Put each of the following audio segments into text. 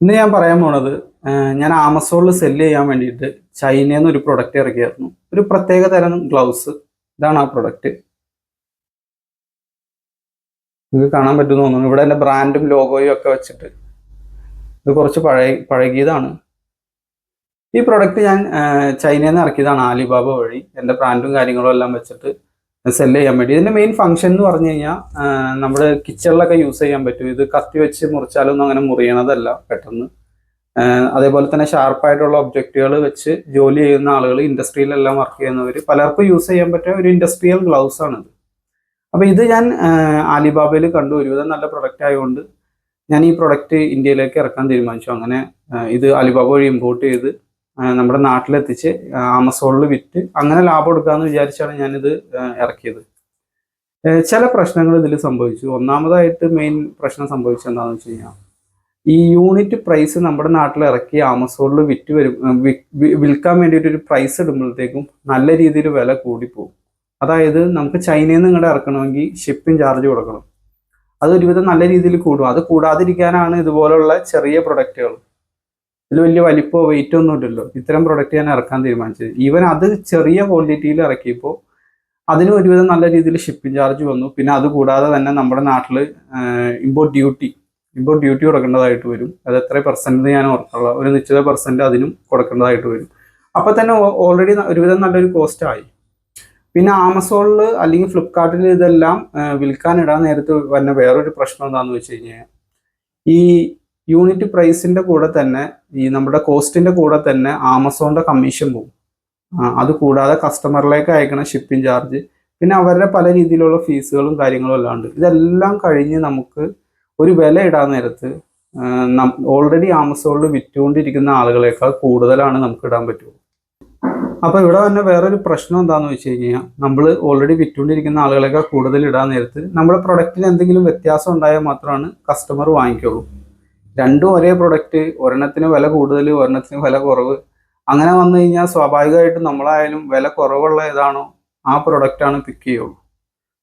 ഇന്ന് ഞാൻ പറയാൻ പോണത് ഞാൻ ആമസോണിൽ സെല്ല് ചെയ്യാൻ വേണ്ടിയിട്ട് ചൈനയിൽ നിന്ന് ഒരു പ്രൊഡക്റ്റ് ഇറക്കിയായിരുന്നു. ഒരു പ്രത്യേക തരം ഗ്ലൗസ് ഇതാണ് ആ പ്രൊഡക്റ്റ് നിങ്ങൾക്ക് കാണാൻ പറ്റുമെന്ന് തോന്നുന്നു. ഇവിടെ എന്റെ ബ്രാൻഡും ലോഗോയും ഒക്കെ വെച്ചിട്ട്. ഇത് കുറച്ച് പഴയ പഴകിയതാണ്. ഈ പ്രൊഡക്റ്റ് ഞാൻ ചൈനയിൽ നിന്ന് ഇറക്കിയതാണ് ആലിബാബ വഴി. എന്റെ ബ്രാൻഡും കാര്യങ്ങളും എല്ലാം വെച്ചിട്ട് സെൽ ചെയ്യാൻ വേണ്ടി. ഇതിന്റെ മെയിൻ ഫംഗ്ഷൻ എന്ന് പറഞ്ഞു കഴിഞ്ഞാൽ നമ്മുടെ കിച്ചണിലൊക്കെ യൂസ് ചെയ്യാൻ പറ്റും. ഇത് കത്തി വെച്ച് മുറിച്ചാലൊന്നും അങ്ങനെ മുറിയണതല്ല പെട്ടെന്ന്. അതേപോലെ തന്നെ ഷാർപ്പായിട്ടുള്ള ഒബ്ജക്റ്റുകൾ വെച്ച് ജോലി ചെയ്യുന്ന ആളുകൾ ഇൻഡസ്ട്രിയിലെല്ലാം വർക്ക് ചെയ്യുന്നവർ പലർക്കും യൂസ് ചെയ്യാൻ പറ്റിയ ഒരു ഇൻഡസ്ട്രിയൽ ഗ്ലൗസ് ആണ് ഇത് അപ്പോൾ ഇത് ഞാൻ ആലിബാബയിൽ കണ്ടു. ഒരുവിധം നല്ല പ്രൊഡക്റ്റ് ആയതുകൊണ്ട് ഞാൻ ഈ പ്രൊഡക്റ്റ് ഇന്ത്യയിലേക്ക് ഇറക്കാൻ തീരുമാനിച്ചു. അങ്ങനെ ഇത് അലിബാബ വഴി ഇമ്പോർട്ട് ചെയ്ത് നമ്മുടെ നാട്ടിലെത്തിച്ച് ആമസോണിൽ വിറ്റ് അങ്ങനെ ലാഭം എടുക്കാമെന്ന് വിചാരിച്ചാണ് ഞാനിത് ഇറക്കിയത്. ചില പ്രശ്നങ്ങൾ ഇതിൽ സംഭവിച്ചു. ഒന്നാമതായിട്ട് മെയിൻ പ്രശ്നം സംഭവിച്ചത് എന്താണെന്ന് വെച്ച് കഴിഞ്ഞാൽ ഈ യൂണിറ്റ് പ്രൈസ് നമ്മുടെ നാട്ടിൽ ഇറക്കി ആമസോണിൽ വിറ്റ് വരും വിൽക്കാൻ വേണ്ടിയിട്ട് ഒരു പ്രൈസ് ഇടുമ്പോഴത്തേക്കും നല്ല രീതിയിൽ വില കൂടിപ്പോകും അതായത് നമുക്ക് ചൈനയിൽ നിന്ന് ഇങ്ങോട്ട് ഇറക്കണമെങ്കിൽ ഷിപ്പിംഗ് ചാർജ് കൊടുക്കണം. അത് ഒരുവിധം നല്ല രീതിയിൽ കൂടും. അത് കൂടാതിരിക്കാനാണ് ഇതുപോലുള്ള ചെറിയ പ്രൊഡക്റ്റുകൾ ഇതിൽ വലിയ വലിപ്പമോ വെയിറ്റോ ഒന്നും ഇല്ലല്ലോ. ഇത്തരം പ്രൊഡക്റ്റ് ഞാൻ ഇറക്കാൻ തീരുമാനിച്ചത്. ഈവൻ അത് ചെറിയ ക്വാണ്ടിറ്റിയിൽ ഇറക്കിയപ്പോൾ അതിന് ഒരുവിധം നല്ല രീതിയിൽ ഷിപ്പിംഗ് ചാർജ് വന്നു. പിന്നെ അതുകൂടാതെ തന്നെ നമ്മുടെ നാട്ടിൽ ഇമ്പോർട്ട് ഡ്യൂട്ടി ഇമ്പോർട്ട് ഡ്യൂട്ടി കൊടുക്കേണ്ടതായിട്ട് വരും. അത് എത്ര പെർസെന്റ് ഞാൻ ഓർക്കുള്ള ഒരു നിശ്ചിത പെർസെന്റ് അതിനും കൊടുക്കേണ്ടതായിട്ട് വരും. അപ്പോൾ തന്നെ ഓൾറെഡി ഒരുവിധം നല്ലൊരു കോസ്റ്റ് ആയി. പിന്നെ ആമസോണിൽ അല്ലെങ്കിൽ ഫ്ലിപ്കാർട്ടിൽ ഇതെല്ലാം വിൽക്കാനിടാൻ നേരത്ത് വന്ന വേറൊരു പ്രശ്നം എന്താണെന്ന് വെച്ച് കഴിഞ്ഞാൽ ഈ യൂണിറ്റ് പ്രൈസിന്റെ കൂടെ തന്നെ ഈ നമ്മുടെ കോസ്റ്റിന്റെ കൂടെ തന്നെ ആമസോണിന്റെ കമ്മീഷൻ പോകും അത് കൂടാതെ കസ്റ്റമറിലേക്ക് അയക്കണ ഷിപ്പിംഗ് ചാർജ് പിന്നെ അവരുടെ പല രീതിയിലുള്ള ഫീസുകളും കാര്യങ്ങളും എല്ലാം ഉണ്ട്. ഇതെല്ലാം കഴിഞ്ഞ് നമുക്ക് ഒരു വില ഇടാൻ നേരത്ത് ഓൾറെഡി ആമസോണിൽ വിറ്റുകൊണ്ടിരിക്കുന്ന ആളുകളേക്കാൾ കൂടുതലാണ് നമുക്ക് ഇടാൻ പറ്റുള്ളൂ അപ്പൊ ഇവിടെ തന്നെ വേറൊരു പ്രശ്നം എന്താണെന്ന് വെച്ച് കഴിഞ്ഞാൽ നമ്മൾ ഓൾറെഡി വിറ്റുകൊണ്ടിരിക്കുന്ന ആളുകളേക്കാൾ കൂടുതൽ ഇടാൻ നേരത്ത് നമ്മുടെ പ്രൊഡക്റ്റിന് എന്തെങ്കിലും വ്യത്യാസം ഉണ്ടായാൽ മാത്രമാണ് കസ്റ്റമർ വാങ്ങിക്കുള്ളൂ രണ്ടും ഒരേ പ്രൊഡക്റ്റ് ഒരെണ്ണത്തിന് വില കൂടുതൽ ഒരെണ്ണത്തിന് വില കുറവ്. അങ്ങനെ വന്നു കഴിഞ്ഞാൽ സ്വാഭാവികമായിട്ടും നമ്മളായാലും വില കുറവുള്ള ഏതാണോ ആ പ്രൊഡക്റ്റാണ് പിക്ക് ചെയ്യുള്ളൂ.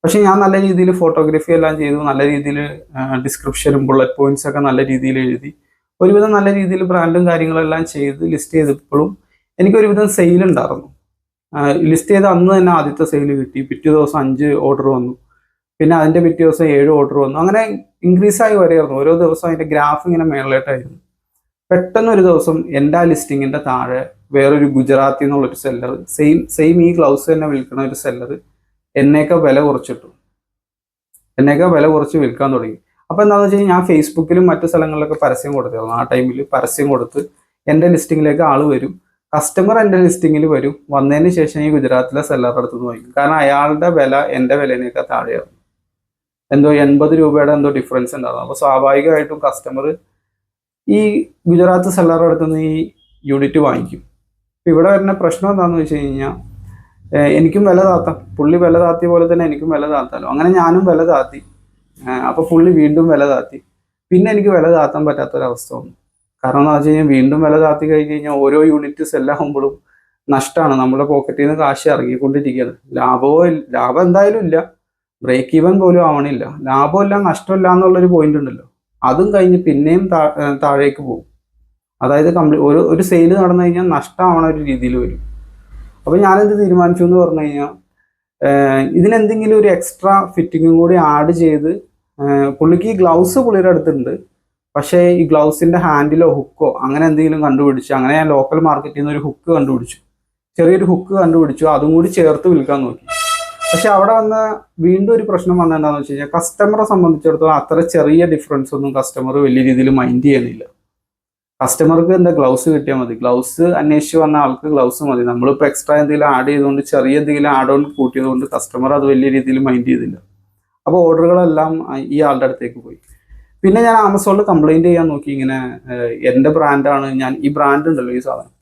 പക്ഷെ ഞാൻ നല്ല രീതിയിൽ ഫോട്ടോഗ്രാഫി എല്ലാം ചെയ്തു നല്ല രീതിയിൽ ഡിസ്ക്രിപ്ഷനും ബുള്ളറ്റ് പോയിന്റ്സ് ഒക്കെ നല്ല രീതിയിൽ എഴുതി ഒരുവിധം നല്ല രീതിയിൽ ബ്രാൻഡും കാര്യങ്ങളെല്ലാം ചെയ്ത് ലിസ്റ്റ് ചെയ്തപ്പോഴും എനിക്ക് ഒരുവിധം സെയിൽ ഉണ്ടായിരുന്നു ലിസ്റ്റ് ചെയ്ത അന്ന് തന്നെ ആദ്യത്തെ സെയിൽ കിട്ടി. പിറ്റേ ദിവസം അഞ്ച് ഓർഡർ വന്നു. പിന്നെ അതിന്റെ പിറ്റേ ദിവസം ഏഴ് ഓർഡർ വന്നു. അങ്ങനെ ഇൻക്രീസ് ആയി വരെയായിരുന്നു. ഓരോ ദിവസം അതിന്റെ ഗ്രാഫ് ഇങ്ങനെ മേളിലോട്ടായിരുന്നു പെട്ടെന്ന് ഒരു ദിവസം എന്റെ ആ ലിസ്റ്റിങ്ങിന്റെ താഴെ വേറൊരു ഗുജറാത്തി എന്നുള്ളൊരു സെല്ലർ സെയിം സെയിം ഈ ഗ്ലൗസ് തന്നെ വിൽക്കുന്ന ഒരു സെല്ലർ എന്നേക്കാൾ വില കുറച്ചിട്ടു. എന്നേക്കാൾ വില കുറച്ച് വിൽക്കാൻ തുടങ്ങി. അപ്പോൾ എന്താണെന്ന് വെച്ച് കഴിഞ്ഞാൽ ഞാൻ ഫേസ്ബുക്കിലും മറ്റു സ്ഥലങ്ങളിലൊക്കെ പരസ്യം കൊടുത്തിരുന്നു. ആ ടൈമിൽ പരസ്യം കൊടുത്ത് എന്റെ ലിസ്റ്റിങ്ങിലേക്ക് ആൾ വരും. കസ്റ്റമർ എന്റെ ലിസ്റ്റിങ്ങിൽ വരും. വന്നതിന് ശേഷം ഈ ഗുജറാത്തിലെ സെല്ലറുടെ അടുത്ത് നിന്ന് വാങ്ങിക്കും. കാരണം അയാളുടെ വില എന്റെ വിലയിനേക്കാൾ താഴെയായിരുന്നു. എന്തോ എൺപത് രൂപയുടെ എന്തോ ഡിഫറൻസ് ഉണ്ടായിരുന്നു അപ്പോൾ സ്വാഭാവികമായിട്ടും കസ്റ്റമർ ഈ ഗുജറാത്ത് സെല്ലറുടെ അടുത്ത് നിന്ന് ഈ യൂണിറ്റ് വാങ്ങിക്കും. ഇപ്പൊ ഇവിടെ വരുന്ന പ്രശ്നം എന്താണെന്ന് വെച്ച് കഴിഞ്ഞാൽ എനിക്കും വില താത്താം. പുള്ളി വില താത്തിയ പോലെ തന്നെ എനിക്കും വില താത്താലോ. അങ്ങനെ ഞാനും വില താത്തി. അപ്പോൾ അപ്പൊ പുള്ളി വീണ്ടും വില താത്തി. പിന്നെ എനിക്ക് വില താത്താൻ പറ്റാത്തൊരവസ്ഥ വന്നു. കാരണം എന്താ വെച്ച് കഴിഞ്ഞാൽ വീണ്ടും വില താത്തി കഴിഞ്ഞ് കഴിഞ്ഞാൽ ഓരോ യൂണിറ്റ് സെല്ലാകുമ്പോഴും നഷ്ടമാണ് നമ്മുടെ പോക്കറ്റിൽ നിന്ന് കാശ് ഇറങ്ങിക്കൊണ്ടിരിക്കുകയാണ്. ഇല്ല- ലാഭം എന്തായാലും ഇല്ല. ബ്രേക്ക് ഈവൻ പോലും ആവണില്ല. ലാഭമല്ല നഷ്ടമില്ല എന്നുള്ളൊരു പോയിന്റ് ഉണ്ടല്ലോ. അതും കഴിഞ്ഞ് പിന്നെയും താഴേക്ക് പോകും. അതായത് കംപ്ലീറ്റ് ഒരു ഒരു സെയിൽ നടന്നു കഴിഞ്ഞാൽ നഷ്ടമാവണ ഒരു രീതിയിൽ വരും. അപ്പോൾ ഞാനെന്ത് തീരുമാനിച്ചു എന്ന് പറഞ്ഞു കഴിഞ്ഞാൽ ഇതിനെന്തെങ്കിലും ഒരു എക്സ്ട്രാ ഫിറ്റിങ്ങും കൂടി ആഡ് ചെയ്ത് പുള്ളിക്ക് ഈ ഗ്ലൗസ് പുള്ളിയുടെ അടുത്തുണ്ട്. പക്ഷേ ഈ ഗ്ലൗസിന്റെ ഹാൻഡിലോ ഹുക്കോ അങ്ങനെ എന്തെങ്കിലും കണ്ടുപിടിച്ചു അങ്ങനെ ഞാൻ ലോക്കൽ മാർക്കറ്റിൽ നിന്ന് ഒരു ഹുക്ക് കണ്ടുപിടിച്ചു. ചെറിയൊരു ഹുക്ക് കണ്ടുപിടിച്ചു. അതും കൂടി ചേർത്ത് വിൽക്കാൻ നോക്കി. പക്ഷെ അവിടെ വന്ന വീണ്ടും ഒരു പ്രശ്നം വന്ന എന്താണെന്ന് വെച്ച് കഴിഞ്ഞാൽ കസ്റ്റമറെ സംബന്ധിച്ചിടത്തോളം അത്ര ചെറിയ ഡിഫറൻസ് ഒന്നും കസ്റ്റമർ വലിയ രീതിയിൽ മൈൻഡ് ചെയ്യുന്നില്ല. കസ്റ്റമർക്ക് എന്താ ഗ്ലൗസ് കിട്ടിയാൽ മതി. ഗ്ലൗസ് അന്വേഷിച്ച് വന്ന ആൾക്ക് ഗ്ലൗസ് മതി. നമ്മളിപ്പോൾ എക്സ്ട്രാ എന്തെങ്കിലും ആഡ് ചെയ്തുകൊണ്ട് ചെറിയ എന്തെങ്കിലും ആഡ് ഓൺ കൂട്ടിയതുകൊണ്ട് കസ്റ്റമർ അത് വലിയ രീതിയിൽ മൈൻഡ് ചെയ്തില്ല. അപ്പോൾ ഓർഡറുകളെല്ലാം ഈ ആളുടെ അടുത്തേക്ക് പോയി. പിന്നെ ഞാൻ ആമസോണിൽ കംപ്ലൈന്റ് ചെയ്യാൻ നോക്കി ഇങ്ങനെ എന്റെ ബ്രാൻഡാണ് ഞാൻ ഈ ബ്രാൻഡ് ഉണ്ടല്ലോ ഈ സാധനം.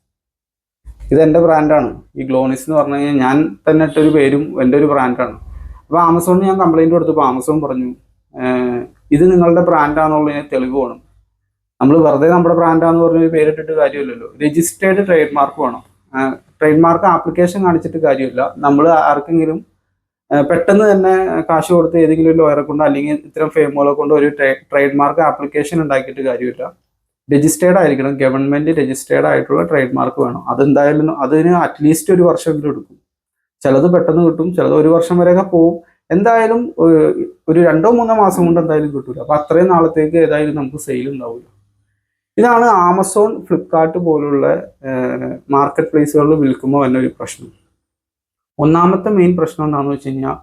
ഇത് എന്റെ ബ്രാൻഡാണ് ഈ ഗ്ലോണിസ് എന്ന് പറഞ്ഞു കഴിഞ്ഞാൽ ഞാൻ തന്നെ ഇട്ടൊരു പേരും എന്റെ ഒരു ബ്രാൻഡാണ് അപ്പോൾ ആമസോണിന് ഞാൻ കംപ്ലൈന്റ് കൊടുത്തപ്പോൾ ആമസോൺ പറഞ്ഞു ഇത് നിങ്ങളുടെ ബ്രാൻഡാണെന്നുള്ളതിന് തെളിവ് വേണം. നമ്മൾ വെറുതെ നമ്മുടെ ബ്രാൻഡാന്ന് പറഞ്ഞ ഒരു പേരിട്ടിട്ട് കാര്യമില്ലല്ലോ. രജിസ്റ്റേർഡ് ട്രേഡ് മാർക്ക് വേണം. ട്രേഡ് മാർക്ക് ആപ്ലിക്കേഷൻ കാണിച്ചിട്ട് കാര്യമില്ല. നമ്മൾ ആർക്കെങ്കിലും പെട്ടെന്ന് തന്നെ കാശ് കൊടുത്ത് ഏതെങ്കിലും ഒരു ലോയറെ കൊണ്ടോ അല്ലെങ്കിൽ ഇത്തരം ഫേമുകളെ കൊണ്ടോ ഒരു ട്രേഡ് മാർക്ക് ആപ്ലിക്കേഷൻ ഉണ്ടാക്കിയിട്ട് കാര്യമില്ല. രജിസ്റ്റേർഡ് ആയിരിക്കണം. ഗവൺമെന്റ് രജിസ്റ്റേർഡ് ആയിട്ടുള്ള ട്രേഡ് മാർക്ക് വേണം. അതെന്തായാലും അതിന് അറ്റ്ലീസ്റ്റ് ഒരു വർഷമെങ്കിലും എടുക്കും. ചിലത് പെട്ടെന്ന് കിട്ടും ചിലത് ഒരു വർഷം വരെയൊക്കെ പോവും. എന്തായാലും ഒരു- രണ്ടോ മൂന്നോ മാസം കൊണ്ട് എന്തായാലും കിട്ടൂല. അപ്പൊ അത്രയും നാളത്തേക്ക് ഏതായാലും നമുക്ക് സെയിൽ ഉണ്ടാവില്ല ഇതാണ് ആമസോൺ ഫ്ലിപ്കാർട്ട് പോലുള്ള മാർക്കറ്റ് പ്ലേസുകളിൽ വിൽക്കുമ്പോൾ തന്നെ ഒരു പ്രശ്നം. ഒന്നാമത്തെ മെയിൻ പ്രശ്നം എന്താണെന്ന് വെച്ച് കഴിഞ്ഞാൽ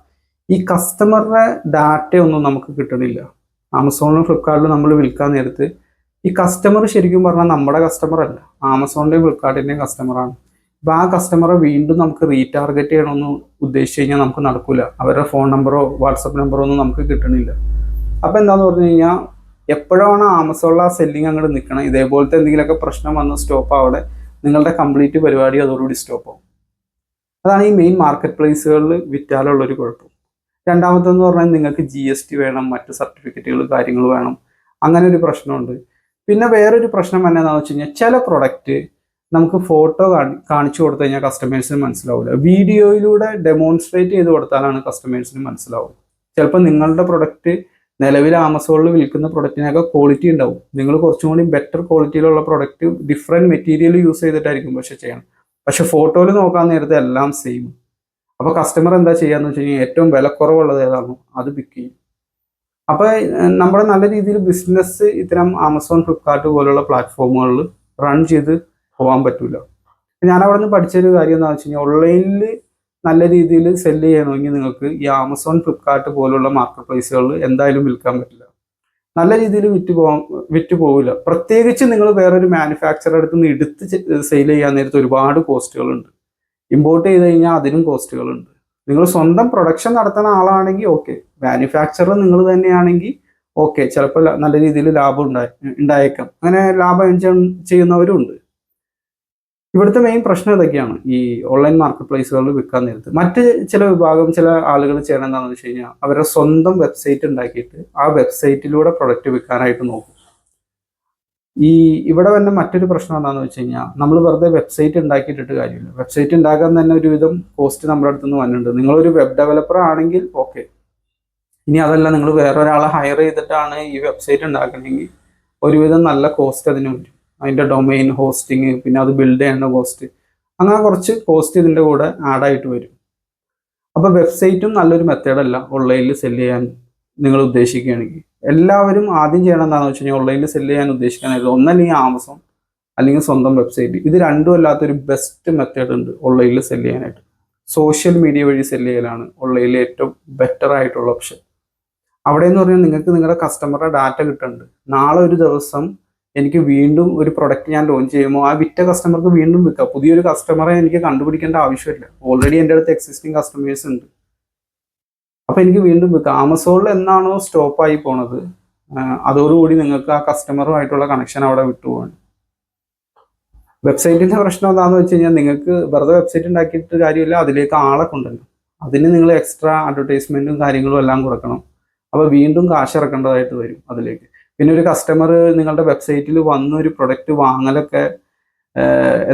ഈ കസ്റ്റമറുടെ ഡാറ്റയൊന്നും നമുക്ക് കിട്ടണില്ല. ആമസോണിലും ഫ്ലിപ്കാർട്ടിലും നമ്മൾ വിൽക്കാൻ നേരത്ത് ഈ കസ്റ്റമർ ശരിക്കും പറഞ്ഞാൽ നമ്മുടെ കസ്റ്റമർ അല്ല. ആമസോണിന്റെയും ഫ്ലിപ്കാർട്ടിന്റെയും കസ്റ്റമറാണ് അപ്പൊ ആ കസ്റ്റമറെ വീണ്ടും നമുക്ക് റീടാർഗറ്റ് ചെയ്യണമെന്ന് ഉദ്ദേശിച്ച് കഴിഞ്ഞാൽ നമുക്ക് നടക്കില്ല അവരുടെ ഫോൺ നമ്പറോ വാട്സപ്പ് നമ്പറോ ഒന്നും നമുക്ക് കിട്ടണില്ല. അപ്പോൾ എന്താന്ന് പറഞ്ഞു കഴിഞ്ഞാൽ എപ്പോഴാണ് ആമസോണിൽ ആ സെല്ലിങ് അങ്ങോട്ട് നിൽക്കണം ഇതേപോലത്തെ എന്തെങ്കിലുമൊക്കെ പ്രശ്നം വന്ന് സ്റ്റോപ്പ് ആവടെ നിങ്ങളുടെ കംപ്ലീറ്റ് പരിപാടി അതോടുകൂടി സ്റ്റോപ്പ് ആവും. അതാണ് ഈ മെയിൻ മാർക്കറ്റ് പ്ലേസുകളിൽ വിറ്റാലുള്ള ഒരു കുഴപ്പം. രണ്ടാമത്തെന്ന് പറഞ്ഞാൽ നിങ്ങൾക്ക് ജി എസ് ടി വേണം മറ്റ് സർട്ടിഫിക്കറ്റുകൾ കാര്യങ്ങൾ വേണം. അങ്ങനെ ഒരു പ്രശ്നമുണ്ട്. പിന്നെ വേറൊരു പ്രശ്നം എന്നാന്ന് വെച്ച് കഴിഞ്ഞാൽ ചില പ്രൊഡക്റ്റ് നമുക്ക് ഫോട്ടോ കാണിച്ചു കൊടുത്തു കഴിഞ്ഞാൽ കസ്റ്റമേഴ്സിന് മനസ്സിലാവില്ല വീഡിയോയിലൂടെ ഡെമോൺസ്ട്രേറ്റ് ചെയ്ത് കൊടുത്താലാണ് കസ്റ്റമേഴ്സിന് മനസ്സിലാവും. ചിലപ്പോൾ നിങ്ങളുടെ പ്രൊഡക്റ്റ് നിലവിൽ ആമസോണിൽ വിൽക്കുന്ന പ്രൊഡക്റ്റിനൊക്കെ ക്വാളിറ്റി ഉണ്ടാവും. നിങ്ങൾ കുറച്ചും കൂടി ബെറ്റർ ക്വാളിറ്റിയിലുള്ള പ്രൊഡക്റ്റ് ഡിഫറെന്റ് മെറ്റീരിയൽ യൂസ് ചെയ്തിട്ടായിരിക്കും പക്ഷെ ചെയ്യണം. പക്ഷെ ഫോട്ടോയിൽ നോക്കാൻ നേരത്തെ എല്ലാം സെയിം അപ്പോൾ കസ്റ്റമർ എന്താ ചെയ്യാന്ന് വെച്ച് കഴിഞ്ഞാൽ ഏറ്റവും വിലക്കുറവുള്ളത് ഏതാണോ അത് പിക്ക് ചെയ്യും. അപ്പൊ ഏഹ്, നമ്മുടെ നല്ല രീതിയിൽ ബിസിനസ് ഇത്തരം ആമസോൺ ഫ്ലിപ്കാർട്ട് പോലുള്ള പ്ലാറ്റ്ഫോമുകളിൽ റൺ ചെയ്ത് പോകാൻ പറ്റില്ല ഞാൻ അവിടെ നിന്ന് പഠിച്ചൊരു കാര്യം എന്താണെന്ന് വെച്ച് കഴിഞ്ഞാൽ ഓൺലൈനിൽ നല്ല രീതിയിൽ സെല്ല് ചെയ്യണമെങ്കിൽ നിങ്ങൾക്ക് ഈ ആമസോൺ ഫ്ലിപ്കാർട്ട് പോലുള്ള മാർക്കറ്റ് പ്ലേസുകളിൽ എന്തായാലും വിൽക്കാൻ പറ്റില്ല. നല്ല രീതിയിൽ വിറ്റ് പോകാൻ വിറ്റ് പോകില്ല പ്രത്യേകിച്ച് നിങ്ങൾ വേറൊരു മാനുഫാക്ചറർ അടുത്ത് നിന്ന് എടുത്ത് സെയിൽ ചെയ്യാൻ നേരത്ത് ഒരുപാട് കോസ്റ്റുകളുണ്ട് ഇമ്പോർട്ട് ചെയ്ത് കഴിഞ്ഞാൽ അതിനും കോസ്റ്റുകളുണ്ട് നിങ്ങൾ സ്വന്തം പ്രൊഡക്ഷൻ നടത്തുന്ന ആളാണെങ്കിൽ ഓക്കെ മാനുഫാക്ചറർ നിങ്ങൾ തന്നെയാണെങ്കിൽ ഓക്കെ ചിലപ്പോൾ നല്ല രീതിയിൽ ലാഭം ഉണ്ടായി ഉണ്ടായേക്കാം. അങ്ങനെ ലാഭം ചെയ്യുന്നവരും ഉണ്ട്. ഇവിടുത്തെ മെയിൻ പ്രശ്നം ഇതൊക്കെയാണ്. ഈ ഓൺലൈൻ മാർക്കറ്റ് പ്ലേസുകളിൽ വിൽക്കാൻ നേരത്ത്. മറ്റ് ചില വിഭാഗം ചില ആളുകൾ ചെയ്യണം എന്താണെന്ന് വെച്ച് കഴിഞ്ഞാൽ അവരുടെ സ്വന്തം വെബ്സൈറ്റ് ഉണ്ടാക്കിയിട്ട് ആ വെബ്സൈറ്റിലൂടെ പ്രൊഡക്റ്റ് വിൽക്കാനായിട്ട് നോക്കും. ഈ ഇവിടെ തന്നെ മറ്റൊരു പ്രശ്നം എന്താണെന്ന് വെച്ച് കഴിഞ്ഞാൽ നമ്മൾ വെറുതെ വെബ്സൈറ്റ് ഉണ്ടാക്കിയിട്ടിട്ട് കാര്യമില്ല. വെബ്സൈറ്റ് ഉണ്ടാക്കാൻ തന്നെ ഒരുവിധം കോസ്റ്റ് നമ്മുടെ അടുത്ത് നിന്ന് വന്നിട്ടുണ്ട്. നിങ്ങളൊരു വെബ് ഡെവലപ്പർ ആണെങ്കിൽ ഓക്കെ ഇനി അതല്ല നിങ്ങൾ വേറെ ഒരാളെ ഹയർ ചെയ്തിട്ടാണ് ഈ വെബ്സൈറ്റ് ഉണ്ടാക്കണമെങ്കിൽ ഒരുവിധം നല്ല കോസ്റ്റ് അതിന് വരും. അതിന്റെ ഡൊമൈൻ ഹോസ്റ്റിങ് പിന്നെ അത് ബിൽഡ് ചെയ്യേണ്ട കോസ്റ്റ് അങ്ങനെ കുറച്ച് കോസ്റ്റ് ഇതിന്റെ കൂടെ ആഡായിട്ട് വരും. അപ്പോൾ വെബ്സൈറ്റും നല്ലൊരു മെത്തേഡല്ല ഓൺലൈനിൽ സെൽ ചെയ്യാൻ നിങ്ങൾ ഉദ്ദേശിക്കുകയാണെങ്കിൽ. എല്ലാവരും ആദ്യം ചെയ്യണം എന്താണെന്ന് വെച്ച് കഴിഞ്ഞാൽ ഓൺലൈനിൽ സെല്ല് ചെയ്യാൻ ഉദ്ദേശിക്കുന്നത് ഒന്നല്ലെങ്കിൽ ആമസോൺ അല്ലെങ്കിൽ സ്വന്തം വെബ്സൈറ്റ് ഇത് രണ്ടും അല്ലാത്തൊരു ബെസ്റ്റ് മെത്തേഡ് ഉണ്ട് ഓൺലൈനിൽ സെല്ല് ചെയ്യാനായിട്ട്. സോഷ്യൽ മീഡിയ വഴി സെല്ല് ചെയ്യലാണ് ഓൺലൈനിൽ ഏറ്റവും ബെറ്റർ ആയിട്ടുള്ള ഓപ്ഷൻ അവിടെ എന്ന് പറഞ്ഞാൽ നിങ്ങൾക്ക് നിങ്ങളുടെ കസ്റ്റമറുടെ ഡാറ്റ കിട്ടുന്നുണ്ട് നാളെ ഒരു ദിവസം എനിക്ക് വീണ്ടും ഒരു പ്രൊഡക്റ്റ് ഞാൻ ലോഞ്ച് ചെയ്യുമ്പോൾ ആ വിറ്റ കസ്റ്റമർക്ക് വീണ്ടും വിൽക്കാം. പുതിയൊരു കസ്റ്റമറെ എനിക്ക് കണ്ടുപിടിക്കേണ്ട ആവശ്യമില്ല. ഓൾറെഡി എന്റെ അടുത്ത് എക്സിസ്റ്റിംഗ് കസ്റ്റമേഴ്സ് ഉണ്ട്. അപ്പൊ എനിക്ക് വീണ്ടും വിൽക്കാം ആമസോണിൽ എന്നാണോ സ്റ്റോപ്പ് ആയി പോണത് അതോടുകൂടി നിങ്ങൾക്ക് ആ കസ്റ്റമറുമായിട്ടുള്ള കണക്ഷൻ അവിടെ വിട്ടുപോകാണ് വെബ്സൈറ്റിന്റെ പ്രശ്നം എന്താണെന്ന് വെച്ച് കഴിഞ്ഞാൽ നിങ്ങൾക്ക് വെറുതെ വെബ്സൈറ്റ് ഉണ്ടാക്കിയിട്ട് കാര്യമില്ല അതിലേക്ക് ആളെ കൊണ്ടുവരണം. അതിന് നിങ്ങൾ എക്സ്ട്രാ അഡ്വർടൈസ്മെന്റും കാര്യങ്ങളും എല്ലാം കൊടുക്കണം. അപ്പോൾ വീണ്ടും കാശ് ഇറക്കേണ്ടതായിട്ട് വരും അതിലേക്ക്. പിന്നെ ഒരു കസ്റ്റമർ നിങ്ങളുടെ വെബ്സൈറ്റിൽ വന്ന് ഒരു പ്രൊഡക്റ്റ് വാങ്ങലൊക്കെ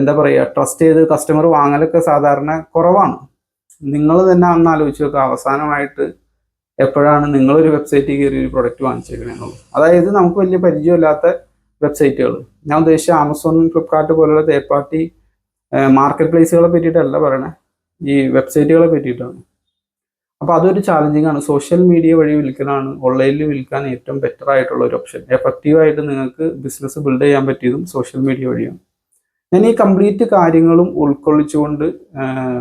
എന്താ പറയുക ട്രസ്റ്റ് ചെയ്ത് കസ്റ്റമർ വാങ്ങലൊക്കെ സാധാരണ കുറവാണ്. നിങ്ങൾ തന്നെ അന്ന് ആലോചിച്ച് നോക്കുക അവസാനമായിട്ട് എപ്പോഴാണ് നിങ്ങളൊരു വെബ്സൈറ്റിൽ കയറി ഒരു പ്രൊഡക്റ്റ് വാങ്ങിച്ചേക്കണെന്നുള്ളത് അതായത് നമുക്ക് വലിയ പരിചയമില്ലാത്ത വെബ്സൈറ്റുകൾ ഞാൻ ഉദ്ദേശിച്ച ആമസോൺ ഫ്ലിപ്കാർട്ട് പോലുള്ള തേർഡ് പാർട്ടി മാർക്കറ്റ് പ്ലേസുകളെ പറ്റിയിട്ടല്ല പറയണേ. ഈ വെബ്സൈറ്റുകളെ പറ്റിയിട്ടാണ്. അപ്പോൾ അതൊരു ചാലഞ്ചിങ് ആണ്. സോഷ്യൽ മീഡിയ വഴി വിൽക്കലാണ് ഓൺലൈനിൽ വിൽക്കാൻ ഏറ്റവും ബെറ്റർ ആയിട്ടുള്ള ഒരു ഓപ്ഷൻ എഫക്റ്റീവായിട്ട് നിങ്ങൾക്ക് ബിസിനസ് ബിൽഡ് ചെയ്യാൻ പറ്റിയതും സോഷ്യൽ മീഡിയ വഴിയാണ്. ഞാൻ ഈ കംപ്ലീറ്റ് കാര്യങ്ങളും ഉൾക്കൊള്ളിച്ചുകൊണ്ട്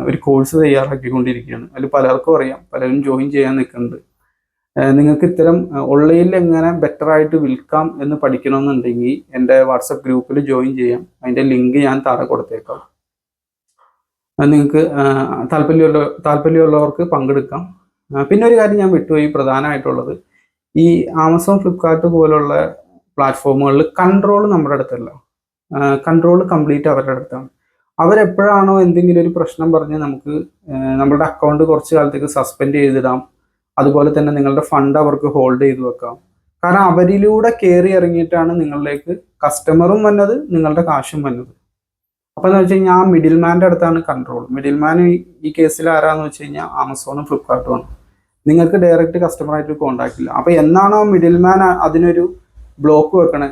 ഒരു കോഴ്സ് തയ്യാറാക്കിക്കൊണ്ടിരിക്കുകയാണ്. അതിൽ പലർക്കും അറിയാം പലരും ജോയിൻ ചെയ്യാൻ നിൽക്കുന്നുണ്ട്. നിങ്ങൾക്ക് ഇത്തരം ഓൺലൈനിൽ എങ്ങനെ ബെറ്റർ ആയിട്ട് വിൽക്കാം എന്ന് പഠിക്കണമെന്നുണ്ടെങ്കിൽ എന്റെ വാട്സപ്പ് ഗ്രൂപ്പിൽ ജോയിൻ ചെയ്യാം. അതിന്റെ ലിങ്ക് ഞാൻ താഴെ കൊടുത്തേക്കാം. നിങ്ങൾക്ക് താല്പര്യമുള്ള താല്പര്യമുള്ളവർക്ക് പങ്കെടുക്കാം. പിന്നെ ഒരു കാര്യം ഞാൻ വിട്ടുപോയി പ്രധാനമായിട്ടുള്ളത്. ഈ ആമസോൺ ഫ്ലിപ്കാർട്ട് പോലുള്ള പ്ലാറ്റ്ഫോമുകളിൽ കൺട്രോൾ നമ്മുടെ അടുത്തല്ല. കൺട്രോൾ കംപ്ലീറ്റ് അവരുടെ അടുത്താണ്. അവരെപ്പോഴാണോ എന്തെങ്കിലും ഒരു പ്രശ്നം പറഞ്ഞ് നമുക്ക് നമ്മുടെ അക്കൗണ്ട് കുറച്ച് കാലത്തേക്ക് സസ്പെൻഡ് ചെയ്തിടാം. അതുപോലെ തന്നെ നിങ്ങളുടെ ഫണ്ട് അവർക്ക് ഹോൾഡ് ചെയ്ത് വെക്കാം. കാരണം അവരിലൂടെ കയറി ഇറങ്ങിയിട്ടാണ് നിങ്ങളിലേക്ക് കസ്റ്റമറും വന്നത് നിങ്ങളുടെ കാശും വന്നത്. അപ്പോൾ എന്ന് വെച്ച് കഴിഞ്ഞാൽ ആ മിഡിൽ മാന്റെ അടുത്താണ് കൺട്രോൾ മിഡിൽ മാൻ ഈ കേസിൽ ആരാന്ന് വെച്ച് കഴിഞ്ഞാൽ ആമസോണും ഫ്ലിപ്കാർട്ടും ആണ്. നിങ്ങൾക്ക് ഡയറക്റ്റ് കസ്റ്റമറായിട്ട് കോണ്ടാക്ട് ഇല്ല. അപ്പോൾ എന്നാണോ മിഡിൽ മാൻ അതിനൊരു ബ്ലോക്ക് വെക്കണേ?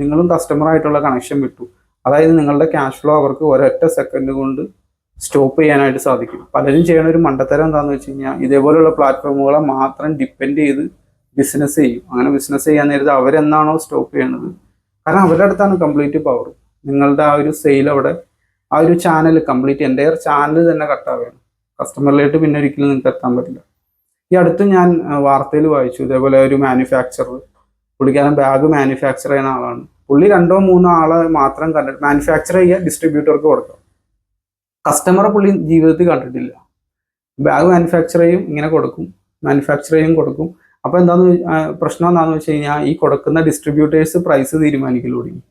നിങ്ങളും കസ്റ്റമറായിട്ടുള്ള കണക്ഷൻ വിട്ടു. അതായത് നിങ്ങളുടെ ക്യാഷ് ഫ്ലോ അവർക്ക് ഒരൊറ്റ സെക്കൻഡ് കൊണ്ട് സ്റ്റോപ്പ് ചെയ്യാനായിട്ട് സാധിക്കും. പലരും ചെയ്യണ ഒരു മണ്ടത്തരം എന്താണെന്ന് വെച്ച് കഴിഞ്ഞാൽ ഇതേപോലെയുള്ള പ്ലാറ്റ്ഫോമുകളെ മാത്രം ഡിപ്പെൻഡ് ചെയ്ത് ബിസിനസ് ചെയ്യും. അങ്ങനെ ബിസിനസ് ചെയ്യാൻ നേരത്തെ അവരെന്നാണോ സ്റ്റോപ്പ് ചെയ്യണത്? കാരണം അവരുടെ അടുത്താണ് കംപ്ലീറ്റ് പവർ നിങ്ങളുടെ ആ ഒരു സെയിൽ അവിടെ ആ ഒരു ചാനൽ കംപ്ലീറ്റ് എന്റെ ചാനൽ തന്നെ കട്ടാവുകയാണ് കസ്റ്റമറിലേക്ക് പിന്നെ ഒരിക്കലും നിങ്ങൾക്ക് എത്താൻ പറ്റില്ല. ഈ അടുത്ത് ഞാൻ വാർത്തയിൽ വായിച്ചു. ഇതേപോലെ ഒരു മാനുഫാക്ചറർ പുള്ളിക്കാരൻ ബാഗ് മാനുഫാക്ചർ ചെയ്യുന്ന ആളാണ്. പുള്ളി രണ്ടോ മൂന്നോ ആളെ മാത്രം കണ്ടിട്ട് മാനുഫാക്ചർ ചെയ്യുക ഡിസ്ട്രിബ്യൂട്ടർക്ക് കൊടുക്കാം. കസ്റ്റമറെ പുള്ളി ജീവിതത്തിൽ കണ്ടിട്ടില്ല. ബാഗ് മാനുഫാക്ചർ ചെയ്യും ഇങ്ങനെ കൊടുക്കും. മാനുഫാക്ചർ ചെയ്യും കൊടുക്കും. അപ്പോൾ എന്താന്ന് പ്രശ്നം എന്താണെന്ന് വെച്ച് കഴിഞ്ഞാൽ ഈ കൊടുക്കുന്ന ഡിസ്ട്രിബ്യൂട്ടേഴ്സ് പ്രൈസ് തീരുമാനിക്കൽ തുടങ്ങി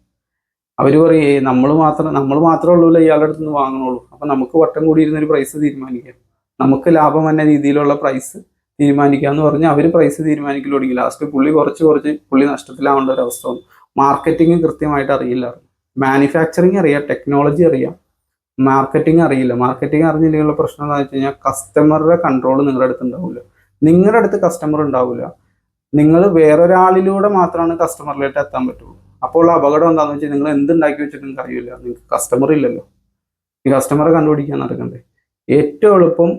അവർ പറയും നമ്മൾ മാത്രം നമ്മൾ മാത്രമേ ഉള്ളൂല്ലോ ഇയാളുടെ അടുത്ത് നിന്ന് വാങ്ങണുള്ളൂ. അപ്പം നമുക്ക് വട്ടം കൂടി ഇരുന്നൊരു പ്രൈസ് തീരുമാനിക്കാം. നമുക്ക് ലാഭം എന്ന രീതിയിലുള്ള പ്രൈസ് തീരുമാനിക്കാന്ന് പറഞ്ഞ് അവർ പ്രൈസ് തീരുമാനിക്കൽ തുടങ്ങി ലാസ്റ്റ് പുള്ളി കുറച്ച് കുറച്ച് പുള്ളി നഷ്ടത്തിലാവേണ്ട ഒരു അവസ്ഥ വന്നു. മാർക്കറ്റിംഗ് കൃത്യമായിട്ട് അറിയില്ല. മാനുഫാക്ചറിങ് അറിയാം ടെക്നോളജി അറിയാം. മാർക്കറ്റിംഗ് അറിയില്ല. മാർക്കറ്റിംഗ് അറിഞ്ഞില്ലെങ്കിലുള്ള പ്രശ്നം എന്താണെന്ന് വെച്ച് കഴിഞ്ഞാൽ കസ്റ്റമറുടെ കൺട്രോൾ നിങ്ങളുടെ അടുത്ത് ഉണ്ടാവില്ല നിങ്ങളുടെ അടുത്ത് കസ്റ്റമർ ഉണ്ടാവില്ല നിങ്ങൾ വേറൊരാളിലൂടെ മാത്രമാണ് കസ്റ്റമറിലേക്ക് എത്താൻ പറ്റുള്ളൂ. അപ്പോൾ ഉള്ള അപകടം എന്താണെന്ന് വെച്ചാൽ നിങ്ങൾ എന്തുണ്ടാക്കി വെച്ചിട്ട് അറിയില്ല നിങ്ങൾക്ക് കസ്റ്റമർ ഇല്ലല്ലോ. ഈ കസ്റ്റമറെ കണ്ടുപിടിക്കാൻ നടക്കണ്ടേ? ഏറ്റവും എളുപ്പം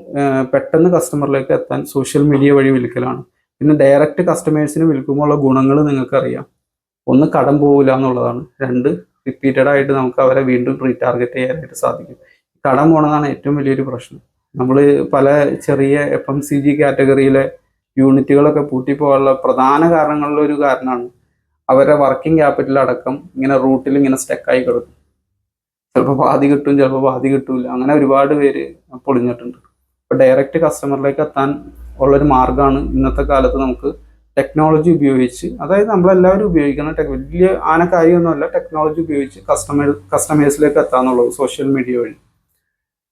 പെട്ടെന്ന് കസ്റ്റമറിലേക്ക് എത്താൻ സോഷ്യൽ മീഡിയ വഴി വിൽക്കലാണ്. പിന്നെ ഡയറക്റ്റ് കസ്റ്റമേഴ്സിന് വിൽക്കുമ്പോൾ ഗുണങ്ങൾ നിങ്ങൾക്കറിയാം. ഒന്ന് കടം പോകില്ല എന്നുള്ളതാണ്. രണ്ട് റിപ്പീറ്റഡ് ആയിട്ട് നമുക്ക് അവരെ വീണ്ടും റീടാർഗറ്റ് ചെയ്യാനായിട്ട് സാധിക്കും. കടം പോണതാണ് ഏറ്റവും വലിയൊരു പ്രശ്നം. നമ്മൾ പല ചെറിയ എഫ് എം സി ജി കാറ്റഗറിയിലെ യൂണിറ്റുകളൊക്കെ പൂട്ടിപ്പോകാനുള്ള പ്രധാന കാരണങ്ങളിലൊരു കാരണമാണ്. അവരുടെ വർക്കിംഗ് ക്യാപിറ്റൽ അടക്കം ഇങ്ങനെ റൂട്ടിൽ ഇങ്ങനെ സ്റ്റക്കായി കിടക്കും. ചിലപ്പോൾ പാതി കിട്ടും ചിലപ്പോൾ പാതി കിട്ടൂല. അങ്ങനെ ഒരുപാട് പേര് പൊളിഞ്ഞിട്ടുണ്ട്. അപ്പോൾ ഡയറക്റ്റ് കസ്റ്റമറിലേക്ക് എത്താൻ ഉള്ളൊരു മാർഗമാണ് ഇന്നത്തെ കാലത്ത് നമുക്ക് ടെക്നോളജി ഉപയോഗിച്ച് അതായത് നമ്മളെല്ലാവരും ഉപയോഗിക്കുന്ന ടെക് വലിയ ആന കാര്യമൊന്നുമല്ല ടെക്നോളജി ഉപയോഗിച്ച് കസ്റ്റമർ കസ്റ്റമേഴ്സിലേക്ക് എത്താന്നുള്ളത് സോഷ്യൽ മീഡിയ വഴി.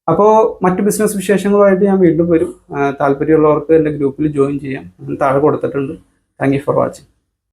അപ്പോൾ മറ്റ് ബിസിനസ് വിശേഷങ്ങളുമായിട്ട് ഞാൻ വീണ്ടും വരും. താല്പര്യമുള്ളവർക്ക് എന്റെ ഗ്രൂപ്പിൽ ജോയിൻ ചെയ്യാം. താഴെ കൊടുത്തിട്ടുണ്ട്. Thank you for watching